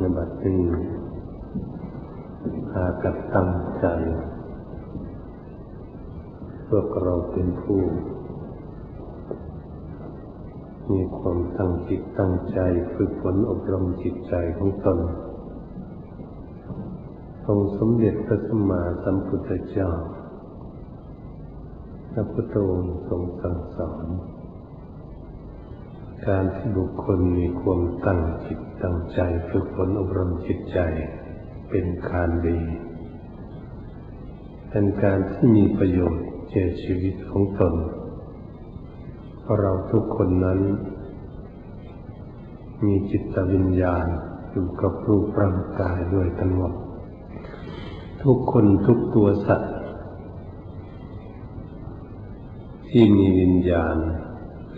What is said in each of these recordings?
ในบัดนี้พากับตั้งใจ พวกเราเป็นผู้ มีความตั้งจิตตั้งใจฝึกฝนอบรมจิตใจของตนองสมเด็จพระสัมมาสัมพุทธเจ้าพระพุทธองค์ทรงสั่งสอน การที่บุคคลมีความตั้งจิตตั้งใจฝึกฝนอบรมจิตใจเป็นการดีเป็นการที่มีประโยชน์แก่ชีวิตของตน เพราะเราทุกคนนั้น มีจิตวิญญาณอยู่กับรูปร่างกายด้วยกันหมด ทุกคนทุกตัวสัตว์ ที่มีวิญญาณ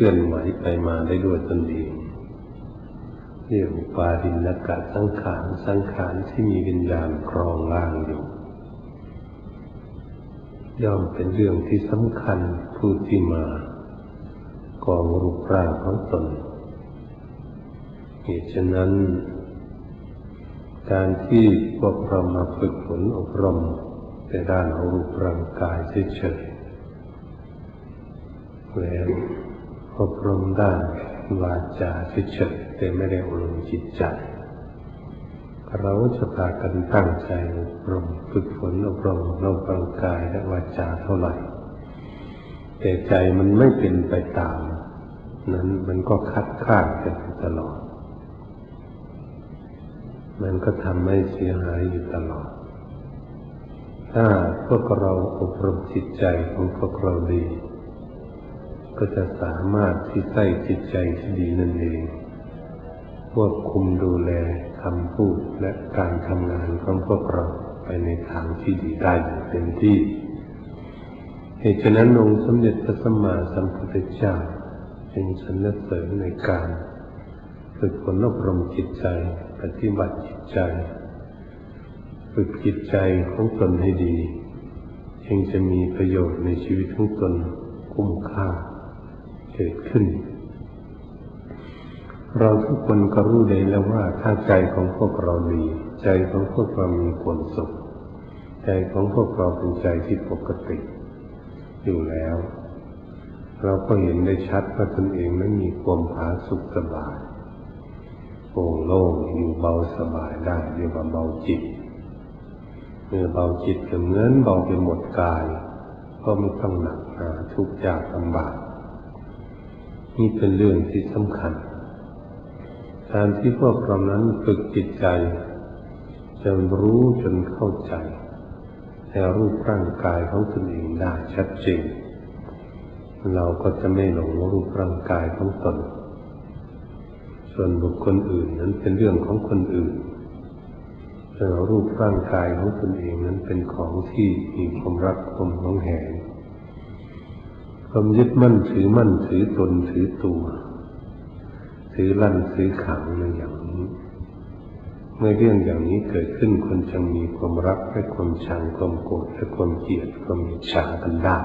ลื่อนไหวไปมาได้ด้วยตนเองเรียกปาดินกะสังขารสังขารที่มีวิญญาณครองล่างอยู่ ย่อมเป็นเรื่องที่สำคัญผู้ที่มากองรูปร่างของตนเหตุฉะนั้น การที่พวกเรามาฝึกฝนอบรมในด้านของรูปร่างกายเฉยๆแล้ว อบรมด้านวาจาเฉยๆแต่ไม่ได้อบรมจิตใจ เราจะพากันตั้งใจอบรมฝึกฝนอบรมรูปร่างกายและวาจาเท่าไหร่ แต่ใจมันไม่เป็นไปตาม นั้นมันก็คัดค้านกันตลอด มันก็ทำให้เสียหายอยู่ตลอด ถ้าพวกเราอบรมจิตใจของพวกเราดี ก็จะสามารถที่ใส่จิตใจที่ดีนั่นเองควบคุมดูแลคำพูดและการทำงานของพวกเราไปในทางที่ดีได้อย่างเต็มที่ เหตุฉะนั้นองค์สมเด็จพระสัมมาสัมพุทธเจ้าจึงสรรเสริญในการฝึกฝนอบรมจิตใจ ปฏิบัติจิตใจ ฝึกจิตใจของตนให้ดีจึงจะมีประโยชน์ในชีวิตของตนคุ้มค่า กิดขึ้น เราทุกคนก็รู้ได้แล้วว่าถ้าใจของพวกเราดี ใจของพวกเรามีความสุข ใจของพวกเราเป็นใจที่ปกติ อยู่แล้ว เราก็เห็นได้ชัดว่าตนเองไม่มีความผาสุขสบายโปร่งโล่งอยู่เบาสบายได้เรียกว่าเบาจิตเมื่อเบาจิตก็เหมือนเบาไปหมดกาย ก็ไม่ต้องหนักหนาทุกข์ยากลำบาก นี่เป็นเรื่องที่สำคัญ การที่พวกเรานั้นฝึกจิตใจจนรู้จนเข้าใจในรูปร่างกายของตนเองได้ชัดเจนเราก็จะไม่หลงรูปร่างกายของตน ส่วนบุคคลอื่นนั้นเป็นเรื่องของคนอื่นแต่รูปร่างกายของตนเองนั้นเป็นของที่มีความรักความหวงแหน ความยึดมั่นถือมั่นถือตนถือตัว ถือลั่นถือขังในอย่างนี้เมื่อเรื่องอย่างนี้เกิดขึ้นคนจะมีความรักและความชังความโกรธและความเกลียดความอิจฉากันได้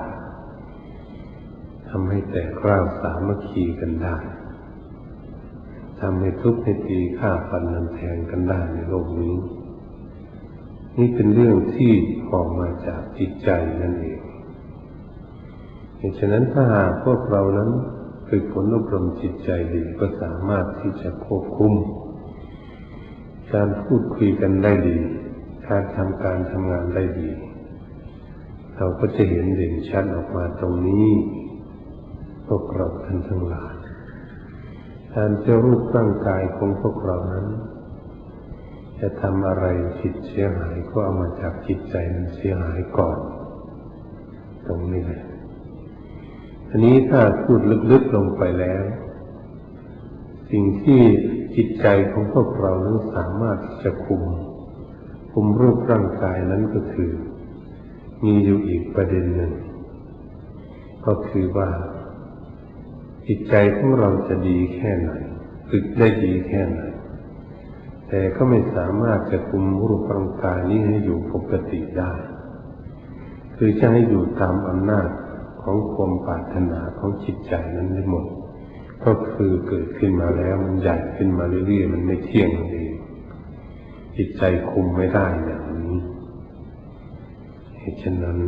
ทำให้แตกร้าวสามัคคีกันได้ทำให้ทุกข์ให้ตีฆ่าฟันนันแทงกันได้ในโลกนี้ นี่เป็นเรื่องที่ออกมาจากจิตใจนั่นเอง เหตุฉะนั้นถ้าหากพวกเรานั้นฝึกฝนอบรมจิตใจดีก็สามารถที่จะควบคุม การพูดคุยกันได้ดี การทำการทำงานได้ดี เราก็จะเห็นเด่นชัดออกมาตรงนี้ พวกเราท่านทั้งหลายการจะรูปร่างกายของพวกเรานั้น จะทำอะไรผิดเสียหายก็เอามาจากจิตใจนั้นเสียหายก่อน ตรงนี้แหละ อันนี้ถ้าพูดลึกๆลงไปแล้ว สิ่งที่จิตใจของพวกเรานั้นสามารถจะคุม คุมรูปร่างกายนั้นก็คือ มีอยู่อีกประเด็นหนึ่ง ก็คือว่า จิตใจของเราจะดีแค่ไหนฝึกได้ดีแค่ไหน แต่ก็ไม่สามารถจะคุมรูปร่างกายนี้ให้อยู่ปกติได้ คือจะให้อยู่ตามอำนาจ ของความปรารถนาของจิตใจนั้นได้หมด ก็คือเกิดขึ้นมาแล้วมันใหญ่ขึ้นมาเรื่อยๆมันไม่เที่ยงเองจิตใจคุมไม่ได้อย่างนี้เหตุฉะนั้น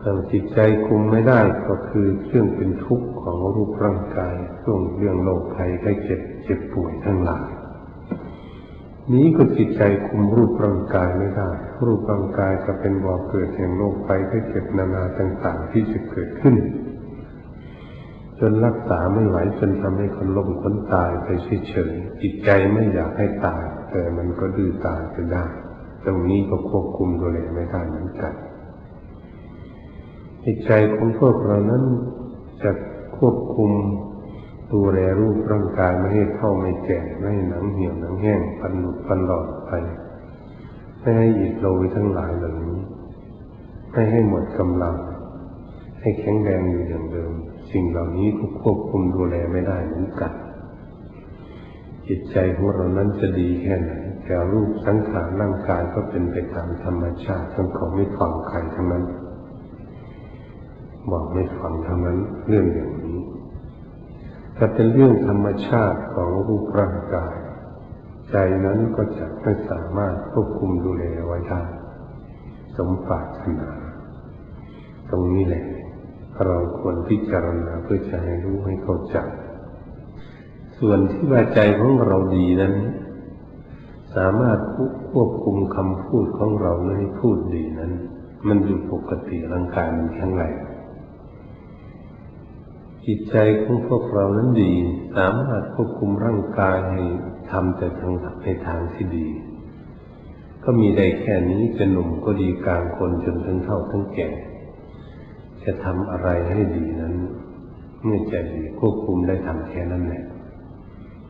ถ้าจิตใจคุมไม่ได้ก็คือเครื่องเป็นทุกข์ของรูปร่างกายช่วงเรื่องโรคภัยไข้เจ็บเจ็บป่วยทั้งหลาย นี้ก็จิตใจคุมรูปร่างกายไม่ได้ รูปร่างกายก็เป็นบ่อเกิดแห่งโรคภัยไข้เจ็บนานาต่างๆที่จะเกิดขึ้น จนรักษาไม่ไหวจนทำให้คนล้มคนตายไปเฉยๆจิตใจไม่อยากให้ตาย แต่มันก็ดื้อตายไปได้ ตรงนี้ก็ควบคุมดูแลไม่ได้เหมือนกันจิตใจของพวกเรานั้นจะควบคุม ดูแลรูปร่างกายไม่ให้เท่าไม่แก่ไม่ให้หนังเหี่ยวหนังแห้งฟันหลุดฟันหลอดไปไม่ให้อิดโรยทั้งหลายเหล่านี้ไม่ให้หมดกำลัง ให้แข็งแรงอยู่อย่างเดิม สิ่งเหล่านี้ก็ควบคุมดูแลไม่ได้เหมือนกันจิตใจของเรานั้นจะดีแค่ไหนแต่รูปสังขารร่างกายก็เป็นไปตามธรรมชาติทั้งของไม่ฟังใครทั้งนั้น บอกไม่ฟังทั้งนั้นเรื่องอย่าง ถ้าเป็นเรื่องธรรมชาติของรูปร่างกาย ใจนั้นก็จะไม่สามารถควบคุมดูแลไว้ได้สมปรารถนา ตรงนี้แหละ เราควรพิจารณาเพื่อจะให้รู้ให้เข้าใจส่วนที่ว่าใจของเราดีนั้น สามารถควบคุมคำพูดของเราให้พูดดีนั้น มันอยู่ปกติร่างกายมันแข็งแรง จิตใจของพวกเรานั้นดี สามารถควบคุมร่างกายให้ทำแต่ทางในทางที่ดี ก็มีได้แค่นี้จะหนุ่มก็ดีกลางคนจนถึงเท่าทั้งแก่ จะทำอะไรให้ดีนั้น เมื่อใจดีควบคุมได้ทำแค่นั้นแหละ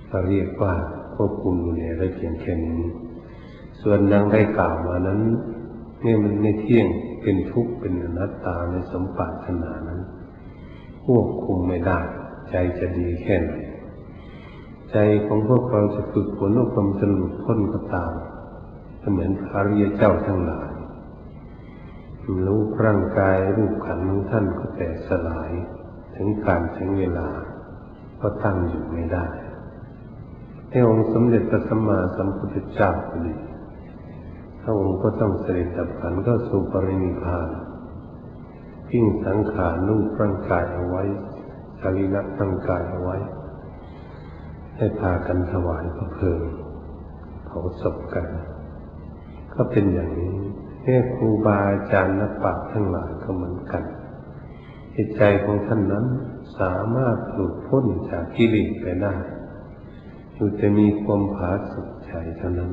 เราเรียกว่าควบคุมอยู่ในได้เพียงแค่นี้ ส่วนดังได้กล่าวมานั้นเมื่อมันไม่เที่ยงเป็นทุกข์เป็นอนัตตาในสมปัตนานั้น ควบคุมไม่ได้ ใจจะดีแค่ไหนใจของพวกเราจะฝึกฝนอบรมจนหลุดพ้นก็ตามเหมือนพระริยเจ้าทั้งหลายรู้ร่างกายรูปขันธ์ของท่านก็แตกสลาย ถึงการถึงเวลา ก็ตั้งอยู่ไม่ได้ให้องค์สมเด็จพระสัมมาสัมพุทธเจ้าก็ดีพระองค์ก็ต้องเสด็จดับขันก็สู่ปรินิพพาน ทิ้งสังขารรูปร่างกายเอาไว้สรีระร่างกายเอาไว้ ให้พากันถวายพระเพลิงเผาศพกัน ก็เป็นอย่างนี้แค่ครูบาอาจารย์นักปราชญ์ทั้งหลายก็เหมือนกันจิตใจของท่านนั้นสามารถหลุดพ้นจากกิเลสไปได้อยู่จะมีความผาสุกใจเท่านั้น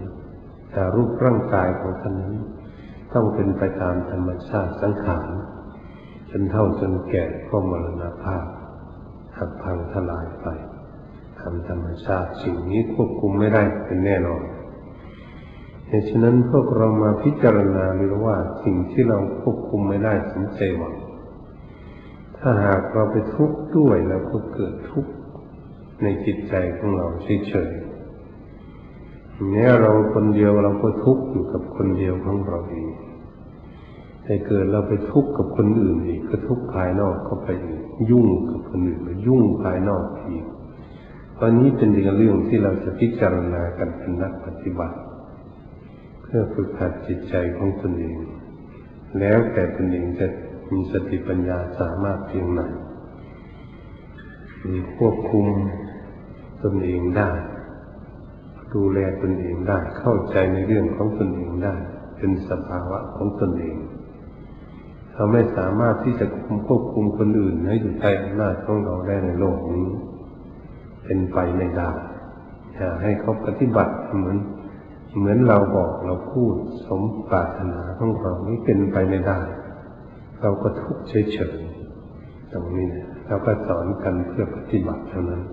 แต่รูปร่างกายของท่านนั้น ต้องเป็นไปตามธรรมชาติสังขาร จนเท่าจนแก่ก็มรณภาพหักพังทลายไปทำธรรมชาติสิ่งนี้ควบคุมไม่ได้เป็นแน่นอนเหตุฉะนั้นพวกเรามาพิจารณาดูว่าสิ่งที่เราควบคุมไม่ได้สนใจหวังถ้าหากเราไปทุกข์ด้วยแล้วก็เกิดทุกข์ในจิตใจของเราเฉยๆแม้เราคนเดียวเราก็ทุกข์อยู่กับคนเดียวของเราเอง แต่เกิดเราไปทุกข์กับคนอื่นอีกก็ทุกข์ภายนอกเข้าไปอีกยุ่งกับคนอื่นมายุ่งภายนอกอีกตอนนี้เป็นเรื่องที่เราจะพิจารณากันเป็นนักปฏิบัติ เพื่อฝึกหัดจิตใจของตนเอง แล้วแต่ตนเองจะมีสติปัญญาสามารถเพียงไหนมีควบคุมตนเองได้ ดูแลตนเองได้เข้าใจในเรื่องของตนเองได้ เป็นสภาวะของตนเอง เราไม่สามารถที่จะควบคุมคนอื่นให้อยู่ใต้อำนาจของเราได้ในโลกนี้ เป็นไปไม่ได้อย่าให้เขาปฏิบัติเหมือน เหมือนเราบอกเราพูดสมปรารถนาของเราไม่เป็นไปไม่ได้ เราก็ทุกข์เฉยๆตรงนี้เราก็สอนกันเพื่อปฏิบัติเท่านั้น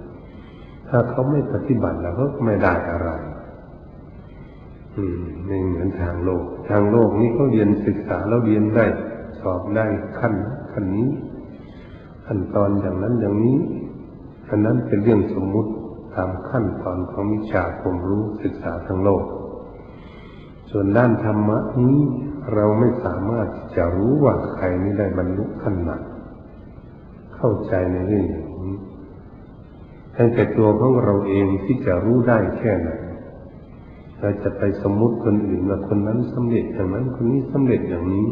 ถ้าเขาไม่ปฏิบัติแล้วก็ไม่ได้อะไร อืมไม่เหมือนทางโลก ทางโลกนี้เขาเรียนศึกษาแล้วเรียนได้ สอบได้ขั้นขั้นนี้ขั้นตอนอย่างนั้นอย่างนี้อันนั้นเป็นเรื่องสมมุติตามขั้นตอนของวิชาความรู้ศึกษาทางโลก ส่วนด้านธรรมะนี้เราไม่สามารถจะรู้ว่าใครนี้ได้บรรลุขั้นไหนเข้าใจในเรื่องอย่างนี้ให้แต่ตัวของเราเองที่จะรู้ได้แค่ไหนเราจะไปสมมุติคนอื่นว่าคนนั้นสำเร็จอย่างนั้นคนนี้สำเร็จอย่างนี้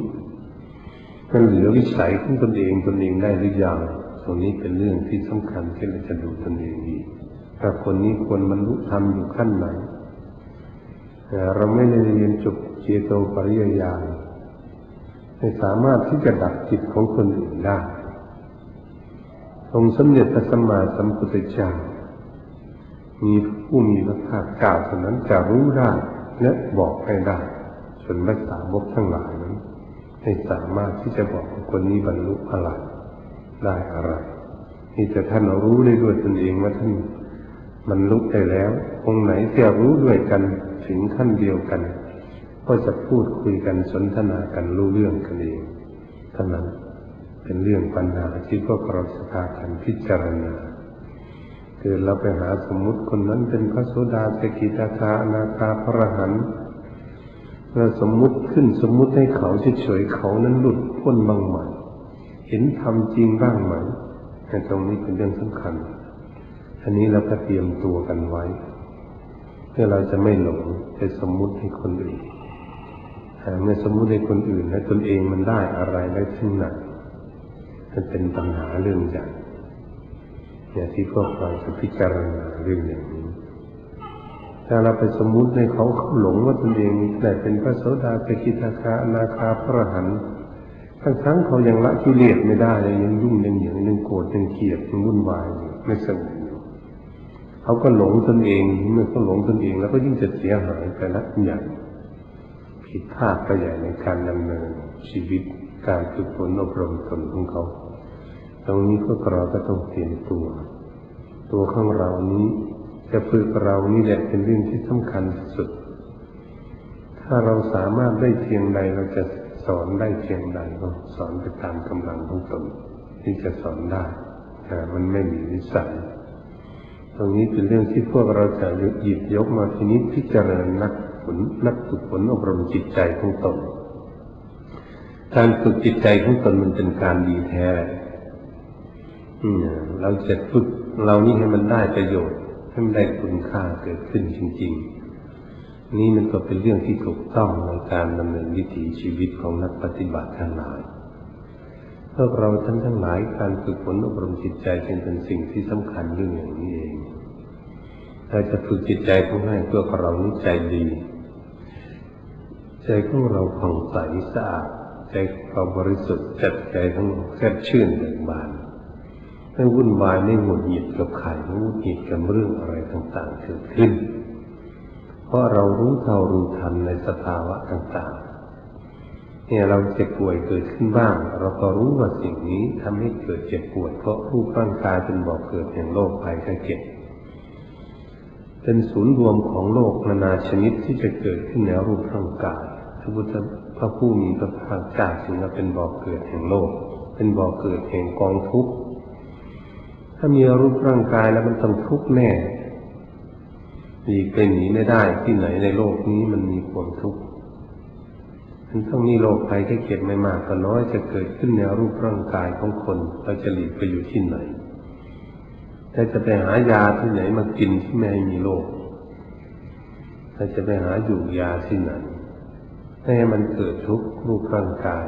มันเหลือวิสัยของตนเองตนเองได้หรือยังตรงนี้เป็นเรื่องที่สำคัญที่เราจะดูตนเองดีถ้าคนนี้ควรบรรลุธรรมอยู่ขั้นไหนเราไม่ได้เรียนจบเจโตปริยญาณไม่สามารถที่จะดับจิตของคนอื่นได้องค์สมเด็จพระสัมมาสัมพุทธเจ้ามีผู้มีพระภาคเจ้าเท่านั้นจะรู้ได้และบอกให้ได้ส่วนไม่สาวกทั้งหลาย ไม่สามารถที่จะบอกคนนี้บรรลุอะไรได้อะไรนี่จะท่านรู้ได้ด้วยตนเองว่าท่านมันลุกได้แล้ว องค์ไหนที่รู้ด้วยกันถึงขั้นเดียวกัน ก็จะพูดคุยกันสนทนากันรู้เรื่องกันเองเท่านั้นเป็นเรื่องปัญหาที่พวกเราสภากันพิจารณาคือเราไปหาสมมุติคนนั้นเป็นพระโสดาสกิทาคานาคาพระหัน เราสมมุติขึ้นสมมุติให้เขาเฉยๆเขานั้นหลุดพ้นบ้างไหมเห็นทำจริงบ้างไหมตรงนี้เป็นเรื่องสำคัญ อันนี้เราก็เตรียมตัวกันไว้ เพื่อเราจะไม่หลงไปสมมุติให้คนอื่นเมื่อสมมุติให้คนอื่นและตนเองมันได้อะไรได้ที่ไหนมันเป็นปัญหาเรื่องใหญ่อย่างที่พวกเราจะพิจารณาเรื่องอย่างนี้ ถ้าเราไปสมมุติในเขาเขาหลงว่าตนเองได้เป็นพระโสดาสกิทาคาอนาคาพระหันทั้งทั้งเขายังละกิเลสไม่ได้เลยยังยุ่งยังเหยียงยังโกรธยังเกลียดยังวุ่นวายไม่สงบเขาก็หลงตนเองเมื่อเขาหลงตนเอง แล้วก็ยิ่งจะเสียหายไปละใหญ่ผิดพลาดไปใหญ่ในการดำเนินชีวิตการฝึกฝนอบรมตนของเขา ตรงนี้พวกเราก็ต้องเตรียมตัว ตัวของเรานี้ จะฝึกเรานี่แหละเป็นเรื่องที่สำคัญสุด ถ้าเราสามารถได้เพียงใดเราจะสอนได้เพียงใดก็สอนไปตามกำลังของตนที่จะสอนได้แต่มันไม่มีวิสัยตรงนี้เป็นเรื่องที่พวกเราจะหยิบยกมาทีนี้พิจารณานักผลนักฝึกฝนอบรมจิตใจของตน การฝึกจิตใจของตนมันเป็นการดีแท้เราจะฝึกเรานี่ให้มันได้ประโยชน์ ให้มันได้คุณค่าเกิดขึ้นจริง ๆ นี่มันก็เป็นเรื่องที่ถูกต้องในการดำเนินวิถีชีวิตของนักปฏิบัติทั้งหลายพวกเราท่านทั้งหลายการฝึกฝนอบรมจิตใจจึงเป็นสิ่งที่สำคัญเรื่องอย่างนี้เองถ้าจะฝึกจิตใจของให้เพื่อเรานี้ใจดี ใจของเราผ่องใสสะอาดใจเราบริสุทธิ์จัดใจทั้งแค่ชื่นเบิกบาน ไม่วุ่นวายไม่หงุดหงิดกับใครไม่หงุดหงิดกับเรื่องอะไรต่างๆเกิดขึ้น เพราะเรารู้เท่ารู้ทันในสภาวะต่างๆ เนี่ยเราเจ็บป่วยเกิดขึ้นบ้าง เราก็รู้ว่าสิ่งนี้ทำให้เกิดเจ็บป่วยเพราะรูปร่างกายเป็นบ่อกเกิดแห่งโรคภัยไข้เจ็บเป็นศูนย์รวมของโลกนานาชนิดที่จะเกิดขึ้นในรูปร่างกายพระพุทธพระผู้มีพระภาคเจ้าจึงเป็นบ่อเกิดแห่งโลก เป็นบ่อเกิดแห่งกองทุกข์ ถ้ามีรูปร่างกายแล้วมันต้องทุกข์แน่มีไปหนีไม่ได้ที่ไหนในโลกนี้มันมีความทุกข์มันต้องมีโรคภัยแค่เก็บไม่มากก็น้อยจะเกิดขึ้นในรูปร่างกายของคนเราจะหลีกไปอยู่ที่ไหนถ้าจะไปหายาที่ไหนมากินที่ไม่มีโรคถ้าจะไปหาอยู่ยาที่ไหนให้มันเกิดทุกข์รูปร่างกาย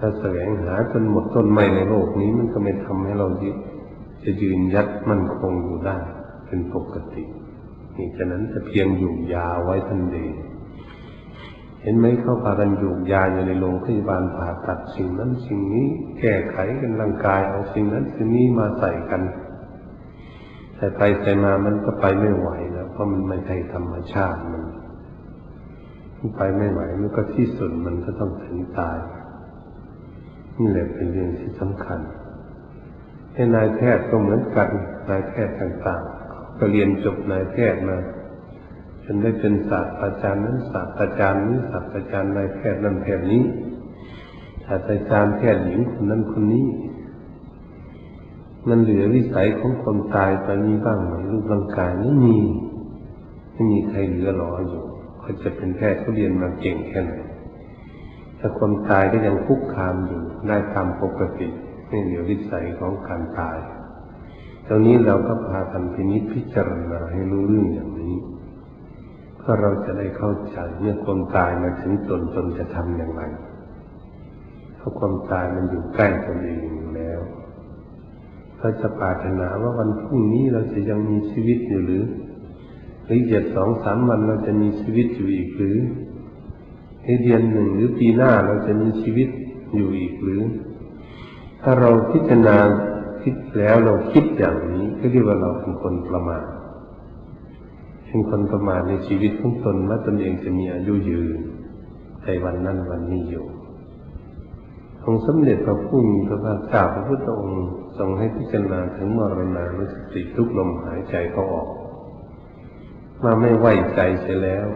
ถ้าแสวงหาจนหมดต้นไม้ในโลกนี้มันก็ไม่ทำให้เราจะยืนยัดมั่นคงอยู่ได้เป็นปกติ นี่ฉะนั้นจะเพียงอยู่ยาไว้ทันเดีเห็นไหมเขาพากันอยู่ยาอยู่ในโรงพยาบาลผ่าตัดสิ่งนั้นสิ่งนี้ แก้ไขกันร่างกายเอาสิ่งนั้นสิ่งนี้มาใส่กันใส่ไปใส่มามันก็ไปไม่ไหวแล้วเพราะมันไม่ใช่ธรรมชาติมันไปไม่ไหวมันก็ที่สุดมันก็ต้องถึงตาย นี่แหละเป็นเรื่องที่สำคัญให้นายแพทย์ก็เหมือนกันนายแพทย์ต่างๆ ก็เรียนจบนายแพทย์มาจนได้เป็นศาสตราจารย์นั้นศาสตราจารย์นี้ศาสตราจารย์นายแพทย์นั้นแพทย์นี้ศาสตราจารย์แพทย์หญิงคนนั้นคนนี้ มันเหลือวิสัยของคนตายไปมีบ้างไหมรูปร่างกายไม่มีไม่มีใครเหลือหลออยู่เขาจะเป็นแพทย์เขาเรียนมาเก่งแค่ไหน ถ้าคนตายก็ยังคุกคามอยู่ได้ตามปกติไม่เหลือวิสัยของการตายตรงนี้เราก็พากันพินิจพิจารณาให้รู้เรื่องอย่างนี้ก็เราจะได้เข้าใจเมื่อคนตายมาถึงตนตนจะทำอย่างไรเพราะความตายมันอยู่ใกล้ตนเองแล้วเราจะปรารถนาว่าวันพรุ่งนี้เราจะยังมีชีวิตอยู่หรือหรือเจ็ดสองสามวันเราจะมีชีวิตอยู่อีกหรือ เดือนหนึ่งหรือปีหน้าเราจะมีชีวิตอยู่อีกหรือ ถ้าเราพิจารณาคิดแล้วเราคิดอย่างนี้ก็เรียกว่าเราเป็นคนประมาทเป็นคนประมาทในชีวิตของตนว่าตนเองจะมีอายุยืนในวันนั้นวันนี้อยู่องค์สมเด็จพระผู้มีพระภาคเจ้าพระพุทธองค์ทรงให้พิจารณาถึงมรณานุสติทุกลมหายใจเขาออก มาไม่ไว้ใจเสียแล้ว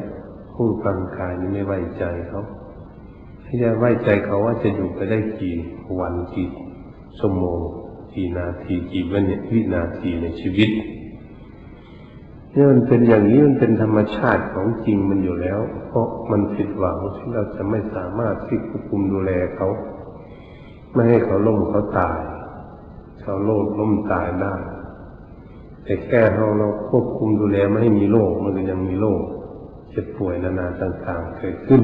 ผู้ร่างกายนี้ไม่ไว้ใจเขาให้จะไว้ใจเขาว่าจะอยู่ไปได้กี่วันกี่ชั่วโมงกี่นาทีกี่วินาทีในชีวิตนี่มันเป็นอย่างนี้มันเป็นธรรมชาติของจริงมันอยู่แล้ว เพราะมันผิดหวังที่เราจะไม่สามารถที่ควบคุมดูแลเขา ไม่ให้เขาล้มเขาตาย เขาโลดล้มตายได้ แต่แค่เราเราควบคุมดูแลไม่ให้มีโรคมันก็ยังมีโรค เจ็บป่วยนานาต่างๆเกิดขึ้น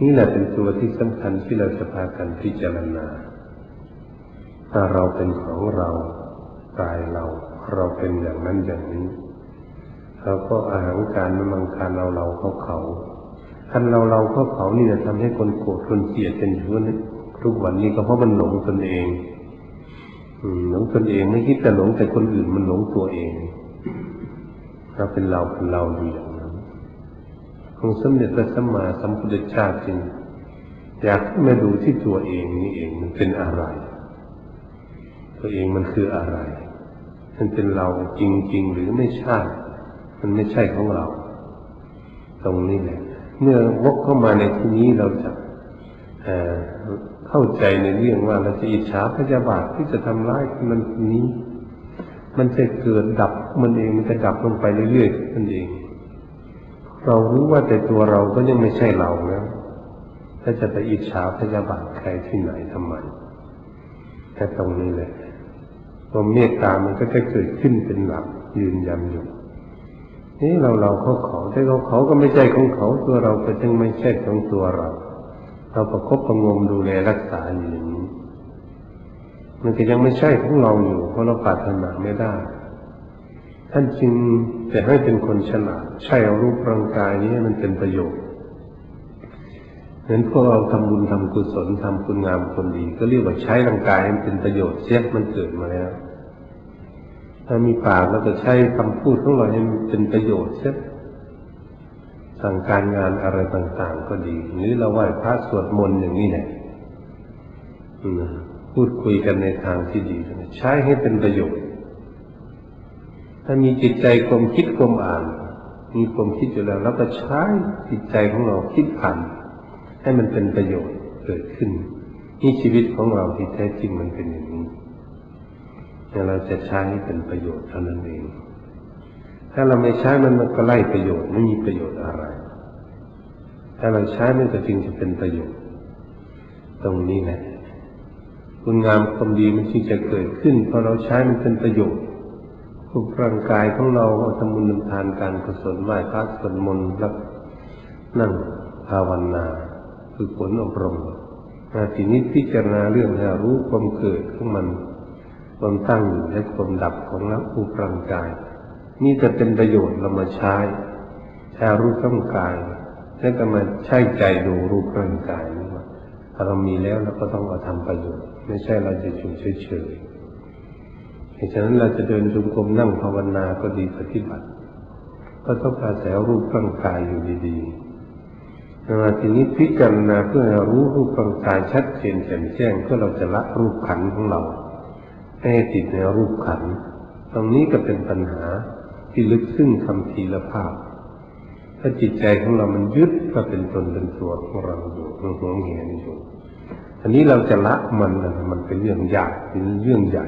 นี่แหละเป็นตัวที่สำคัญที่เราจะพากันพิจารณาถ้าเราเป็นของเรากายเรา เราเป็นอย่างนั้นอย่างนี้เราก็อาหารการมันมังการเราเราเขาเขาคันเราเราเขาเขานี่จะทำให้คนโกรธคนเกลียดเป็นอยู่นี้ทุกวันนี้ก็เพราะมันหลงตนเองหลงตนเองไม่คิดแต่หลงแต่คนอื่นมันหลงตัวเองเราเป็นเราเป็นเราอยู่ อย่างนั้นองค์สมเด็จพระสัมมาสัมพุทธเจ้าจึงอยากมาดูที่ตัวเองนี่เองมันเป็นอะไร ตัวเองมันคืออะไร มันเป็นเราจริง ๆ หรือไม่ใช่ มันไม่ใช่ของเรา ตรงนี้แหละเมื่อวกเข้ามาในที่นี้เราจะเข้าใจในเรื่องว่าเราจะอิจฉาพยาบาทที่จะทำร้ายคนนั้นคนนี้ มันจะเกิดดับมันเองมันจะดับลงไปเรื่อยๆมันเอง เรารู้ว่าแต่ตัวเราก็ยังไม่ใช่เราแล้วถ้าจะไปอิจฉาพยาบาทใครที่ไหนทำไมแค่ตรงนี้แหละความเมตตามันก็จะเกิดขึ้นเป็นหลักยืนยันอยู่นี่เราเราเขาเขาแต่เขาเขาก็ไม่ใช่ของเขาตัวเราก็ยังไม่ใช่ของตัวเรา เราประคบประงมดูแลรักษาอยู่อย่างนี้มันก็ยังไม่ใช่ของเราอยู่เพราะเราปรารถนาไม่ได้ ท่านจึง จะให้เป็นคนฉลาดใช้เอารูปร่างกายนี้มันเป็นประโยชน์เหมือนพวกเราทำบุญทำกุศลทำคุณงามคนดี ก็เรียกว่าใช้ร่างกายมันเป็นประโยชน์เสียมันเกิดมาแล้ว ถ้ามีปากเราก็ใช้คำพูดของเราให้มันเป็นประโยชน์เสียสั่งการงานอะไรต่าง ๆ ก็ดีหรือเราไหว้พระสวดมนต์อย่างนี้แหละพูดคุยกันในทางที่ดี ใช้ให้เป็นประโยชน์ ถ้ามีจิตใจความคิดความอ่าน มีความคิดอยู่แล้วเราก็ใช้จิตใจของเราคิดผ่านให้มันเป็นประโยชน์เกิดขึ้นนี่ชีวิตของเราที่แท้จริงมันเป็นอย่างนี้แต่เราจะใช้เป็นประโยชน์เท่านั้นเอง ถ้าเราไม่ใช้มันมันก็ไล่ประโยชน์ไม่มีประโยชน์อะไร ถ้าเราใช้มันก็จึงจะเป็นประโยชน์ ตรงนี้แหละคุณงามความดีมันจึงจะเกิดขึ้นเพราะเราใช้มันเป็นประโยชน์ รูปร่างกายของเราเอาทำบุญทานการกุศลไหว้พระสวดมนต์รับนั่งภาวนาคือผลอบรมนาทีนี้พิจารณาเรื่องให้รู้ความเกิดของมัน ความตั้งอยู่และความดับของรูปร่างกาย นี่จะเป็นประโยชน์เรามาใช้ใช้รูปร่างกาย แล้วก็มาใช้ใจดูรูปร่างกายนี่ว่าถ้าเรามีแล้วเราก็ต้องเอาทำประโยชน์ ไม่ใช่เราจะอยู่เฉยๆ เหตุฉะนั้นเราจะเดินจงกรมนั่งภาวนาก็ดีปฏิบัติ ก็ต้องอาศัยรูปร่างกายอยู่ดีๆนาทีนี้พิจารณาเพื่อรู้รูปร่างกายชัดเจนแจ่มแจ้งเพื่อเราจะละรูปขันของเราให้ติดในรูปขัน ตรงนี้ก็เป็นปัญหาที่ลึกซึ้งคำทีละภาพ ถ้าจิตใจของเรามันยึดก็เป็นตนเป็นตัวของเราอยู่มันหวงเหียนอยู่อันนี้เราจะละมันมันเป็นเรื่องยากเป็นเรื่องใหญ่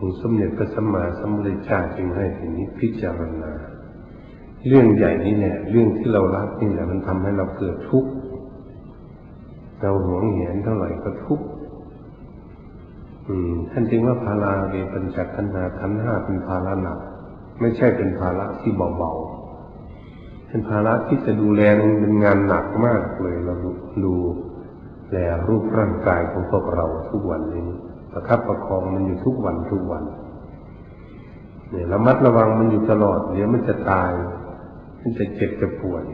องสมเด็จพระสัมมาสัมพุทธเจ้าจึงให้ทีนี้พิจารณา เรื่องใหญ่นี้เนี่ย เรื่องที่เราละนี่แหละมันทำให้เราเกิดทุกข์เราหวงเหียนเท่าไหร่ก็ทุกข์ท่านจึงว่าภาราเวปัญจขันธ์ขันห้าเป็นภาระหนัก ไม่ใช่เป็นภาระที่เบาๆเป็นภาระที่จะดูแลเป็นงานหนักมากเลยเราดูแลรูปร่างกายของพวกเราทุกวันนี้ ประคับประคองมันอยู่ทุกวันทุกวันเนี่ยระมัดระวังมันอยู่ตลอดเดี๋ยวมันจะตาย มันจะเจ็บจะป่วย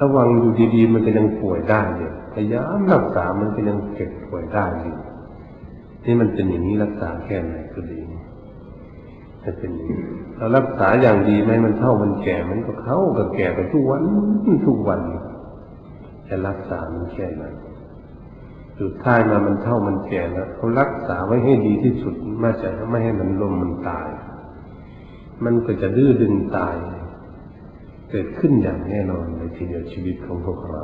ระวังอยู่ดีๆ มันก็ยังป่วยได้เนี่ยพยายามรักษามันก็ยังเจ็บป่วยได้อยู่นี่มันเป็นอย่างนี้รักษาแค่ไหนก็ดีจะเป็นอย่างนี้เรารักษาอย่างดีไหมมันเท่ามันแก่มันก็เข้ากับแก่ไปทุกวันทุกวันจะรักษามันแค่ไหน สุดท้ายมามันเท่ามันแก่แล้วเขารักษาไว้ให้ดีที่สุดม่ใช่ไม่ให้มันลมมันตาย มันก็จะดื้อดึงตาย เกิดขึ้นอย่างแน่นอนในทีเดียวชีวิตของพวกเรา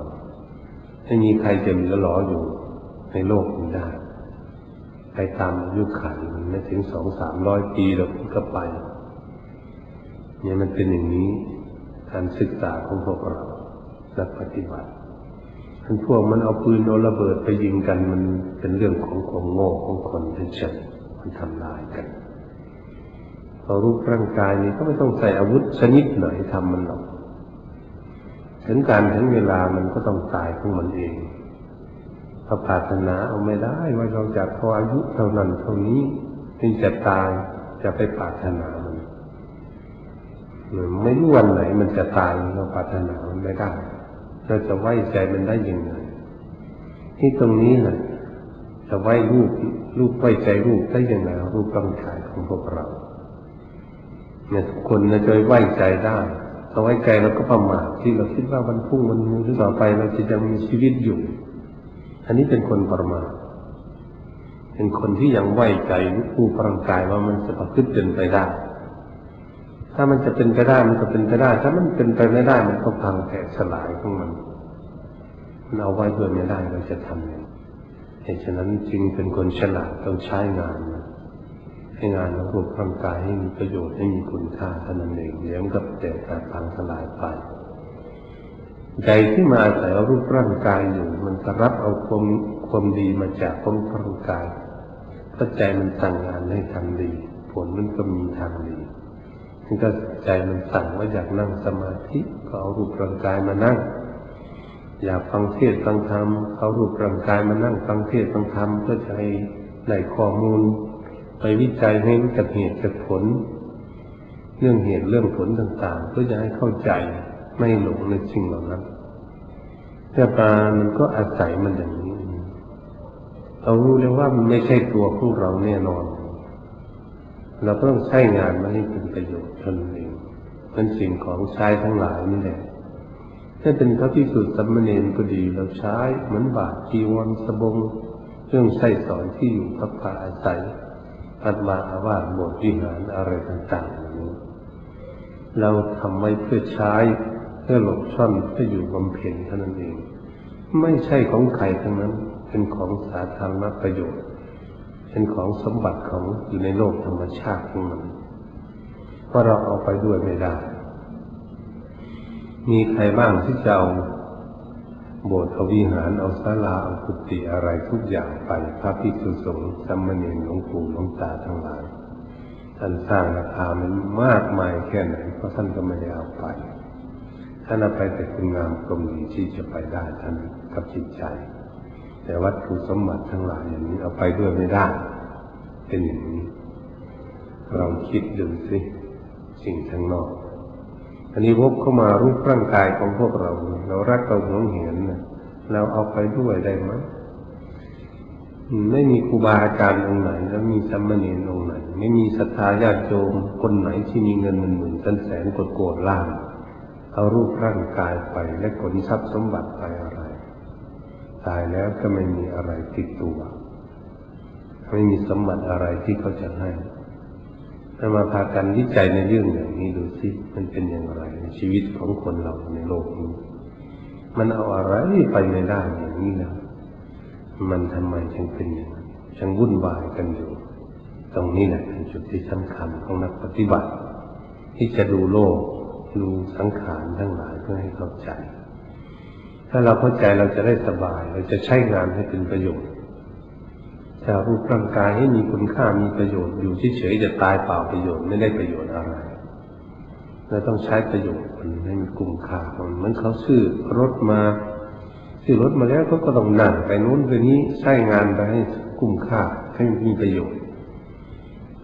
ไม่มีใครจะมีละล้ออยู่ในโลกนี้ได้ไปตามอายุขันมันไม่ถึงสองสามร้อยปีเราก็ไป เนี่ยมันเป็นอย่างนี้การศึกษาของพวกเรานักปฏิบัติ ทั้นพวกมันเอาปืนเอาระเบิดไปยิงกันมันเป็นเรื่องของความโง่ของคนเฉยๆมันทำลายกันพอรูปร่างกายนี้ก็ไม่ต้องใส่อาวุธชนิดไหนทำมันหรอกถึงการถึงเวลามันก็ต้องตายของมันเองพระปรารถนาเอาไม่ได้ว่าเราจะพออายุเท่านั้นเท่านี้ถึงจะตายจะไปปรารถนามันไม่รู้วันไหนมันจะตายเราปรารถนามันไม่ได้ เราจะไว้ใจมันได้ยังไงที่ตรงนี้แหละจะไว้รูปรูปไว้ใจรูปได้ยังไงรูปร่างกายของพวกเราเนี่ยทุกคนจะไว้ใจได้เราไว้ใจเราก็ประมาทที่เราคิดว่าวันพรุ่งวันนี้ต่อไปเราจะยังมีชีวิตอยู่ อันนี้เป็นคนประมาทเป็นคนที่ยังไว้ใจผู้ร่างกายว่ามันจะประพฤติเป็นไปได้ ถ้ามันจะเป็นไปได้มันก็เป็นไปได้ ถ้ามันเป็นไปไม่ได้มันก็พังแตกสลายของมันมันเอาไว้ด้วยไม่ได้เราจะทำยังเหตุฉะนั้นจึงเป็นคนฉลาดต้องใช้งานนะให้งานของรูปร่างกายให้มีประโยชน์ให้มีคุณค่าเท่านั้นเองเดี๋ยวมันก็แตกพังสลายไปใจที่มาอาศัยรูปร่างกายอยู่ มันจะรับเอาความความดีมาจากความร่างกายถ้าใจมันสั่งงานให้ทำดี ผลมันก็มีทางดี นก็ใจมันสั่งว่าอยากนั่งสมาธิก็เอารูปร่างกายมานั่ง อยากฟังเทศฟังธรรมเอารูปร่างกายมานั่งฟังเทศฟังธรรมเพื่อจะให้ได้ข้อมูล ไปวิจัยให้รู้จักเหตุจักผล เรื่องเหตุเรื่องผลต่างๆ เพื่อจะให้เข้าใจไม่หลงในสิ่งเหล่านั้นแต่ปามันก็อาศัยมันอย่างนี้เรารู้เลยว่ามันไม่ใช่ตัวของเราแน่นอน เราต้องใช้งานมันให้เป็นประโยชน์ตนเองเป็นสิ่งของใช้ทั้งหลายนี่แหละถ้าเป็นพระพิสุทธิ์สัมมเนนก็ดีเราใช้เหมือนบาทจีวรสบงเครื่องใช้สอนที่อยู่พักผาอาศัยพัดมาอาวาสโบสถ์วิหารอะไรต่างๆนี้เราทำไว้เพื่อใช้เพื่อหลบช่อนเพื่ออยู่บำเพ็ญเท่านั้นเอง ไม่ใช่ของใครทั้งนั้นเป็นของสาธารณประโยชน์ เป็นของสมบัติของอยู่ในโลกธรรมชาติของมันเพราะเราเอาไปด้วยไม่ได้ มีใครบ้างที่จะเอาโบสถ์เอาวิหารเอาศาลาเอากุฏิอะไรทุกอย่างไปพระภิกษุสงฆ์สัมมเนรหลวงปู่หลวงตาทั้งหลายท่านสร้างราคามันมากมายแค่ไหนเพราะท่านก็ไม่ได้เอาไปท่านเอาไปแต่คุณงามกรมดีที่จะไปได้ท่านกับจิตใจ แต่วัตถุสมบัติทั้งหลายอย่างนี้เอาไปด้วยไม่ได้ เป็นอย่างนี้ เราคิดดูสิสิ่งทั้งนอก อันนี้พบเข้ามารูปร่างกายของพวกเรา เรารักเราหวงเห็นนะเราเอาไปด้วยได้ไหมไม่มีครูบาอาจารย์องค์ไหน แล้วมีสัมมาเนรองค์ไหน ไม่มีศรัทธาญาติโยมคนไหนที่มีเงินหมื่นหมื่นแสนแสนกดโกรธล่างเอารูปร่างกายไปและขนทรัพย์สมบัติไป ตายแล้วก็ไม่มีอะไรติดตัว ไม่มีสมบัติอะไรที่เขาจะให้ถ้ามาพากันวิจัยในเรื่องอย่างนี้ดูสิมันเป็นอย่างไรในชีวิตของคนเราในโลกนี้ มันเอาอะไรไปไม่ได้อย่างนี้นะมันทำไมจึงเป็นอย่างนั้นจึงวุ่นวายกันอยู่ ตรงนี้แหละเป็นจุดที่สำคัญของนักปฏิบัติ ที่จะดูโลกดูสังขารทั้งหลายเพื่อให้เข้าใจ ถ้าเราเข้าใจเราจะได้สบาย เราจะใช้งานให้เป็นประโยชน์จะรูปร่างกายให้มีคุณค่ามีประโยชน์อยู่เฉยๆจะตายเปล่าประโยชน์ไม่ได้ประโยชน์อะไรเราต้องใช้ประโยชน์มันให้มีคุ้มค่ามันเหมือนเขาซื้อรถมาซื้อรถมาแล้วเขาก็ต้องนั่งไปนู้นไปนี้ใช้งานไปให้คุ้มค่าให้มีประโยชน์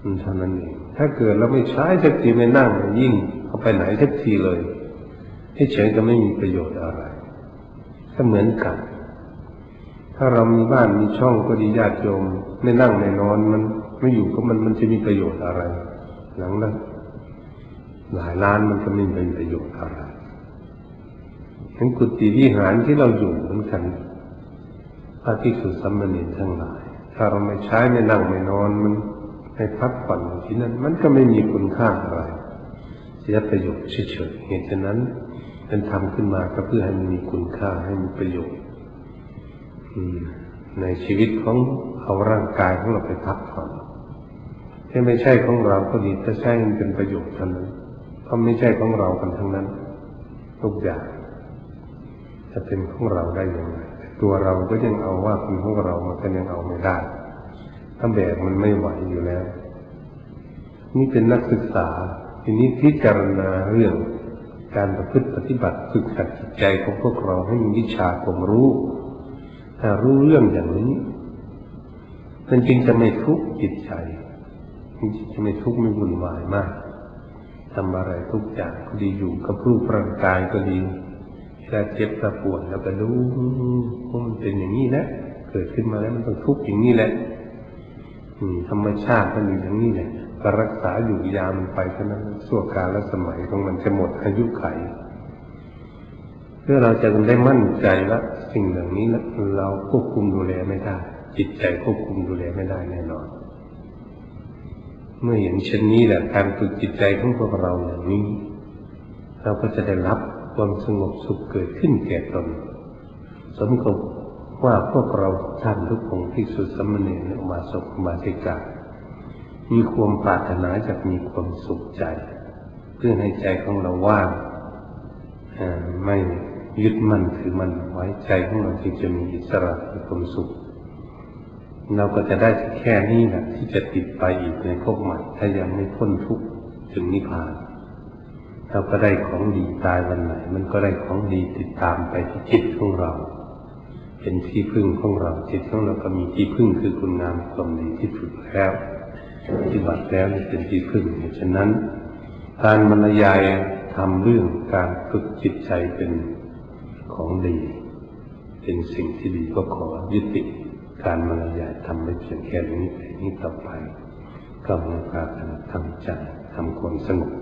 มันเท่านั้นเองถ้าเกิดเราไม่ใช้สักทีไม่นั่งยิ่ง เขาไปไหนสักทีเลยให้เฉยก็ไม่มีประโยชน์อะไร ก็เหมือนกัน ถ้าเรามีบ้านมีช่องก็ดีญาติโยมไม่นั่งไม่นอนมันไม่อยู่ก็มันมันจะมีประโยชน์อะไร หลังนั้นหลายล้านมันจะไม่เป็นประโยชน์อะไรทั้งกุฏิวิหารที่เราอยู่เหมือนกันพระภิกษุสัมมาเนทั้งหลาย ถ้าเราไม่ใช้ไม่นั่งไม่นอนมันให้พักผ่อนที่นั้น มันก็ไม่มีคุณค่าอะไรเสียประโยชน์เฉยๆเหตุฉะนั้น เป็นทำขึ้นมาก็เพื่อให้มันมีคุณค่าให้มีประโยชน์ในชีวิตของเอาร่างกายของเราไปพักผ่อนที่ไม่ใช่ของเราก็ดีถ้าใช่มันเป็นประโยชน์เท่านั้นเพราะไม่ใช่ของเรากันทั้งนั้นทุกอย่างจะเป็นของเราได้อยังไงตัวเราก็ยังเอาว่าเป็นของเรามันก็ยังเอาไม่ได้ถ้าแบกมันไม่ไหวอยู่แล้ว นี่เป็นนักศึกษาทีนี้พิจารณาเรื่อง การประพฤติปฏิบัติฝึกหัดจิตใจของพวกเราให้มีวิชาความรู้ถ้ารู้เรื่องอย่างนี้มันจึงจะไม่ทุกข์จิตใจมันจึงจะไม่ทุกข์ไม่วุ่นวายมากทำอะไรทุกอย่างก็ดีอยู่กับรูปร่างกายก็ดีถ้าเจ็บถ้าปวดแล้วก็รู้ว่ามันเป็นอย่างนี้นะเกิดขึ้นมาแล้วมันต้องทุกข์อย่างนี้แหละธรรมชาติมันอยู่อย่างนี้แหละ ก็รักษาอยู่ยามไปเท่านั้นส่วกาลและสมัยของมันจะหมดอายุไข เพื่อเราจะได้มั่นใจว่าสิ่งเหล่านี้เราควบคุมดูแลไม่ได้ จิตใจควบคุมดูแลไม่ได้แน่นอน เมื่อเห็นเช่นนี้แหละการฝึกจิตใจของพวกเราอย่างนี้ เราก็จะได้รับความสงบสุขเกิดขึ้นแก่ตนสมกับว่าพวกเราท่านทุกองที่สุดสมณีอุมาสกมาติกา มีความปรารถนาจะมีความสุขใจ เพื่อให้ใจของเราว่างไม่ยึดมั่นถือมันไว้ใจของเราจึงจะมีอิสระมีความสุข เราก็จะได้แค่นี้แหละที่จะติดไปอีกในภพใหม่ถ้ายังไม่พ้นทุกข์ถึงนิพพานเราก็ได้ของดีตายวันไหน มันก็ได้ของดีติดตามไปที่จิตของเรา เป็นที่พึ่งของเราจิตของเราก็มีที่พึ่งคือคุณงามความดีที่ฝึกแล้ว ปฏิบัติแล้วเป็นที่พึ่งฉะนั้น การบรรยายทำเรื่องการฝึกจิตใจเป็นของดี เป็นสิ่งที่ดีก็ขอยุติการบรรยายทำไม่เพียงแค่นี้แต่นี้ต่อไปก็มาพากันทำใจทำคนสงบ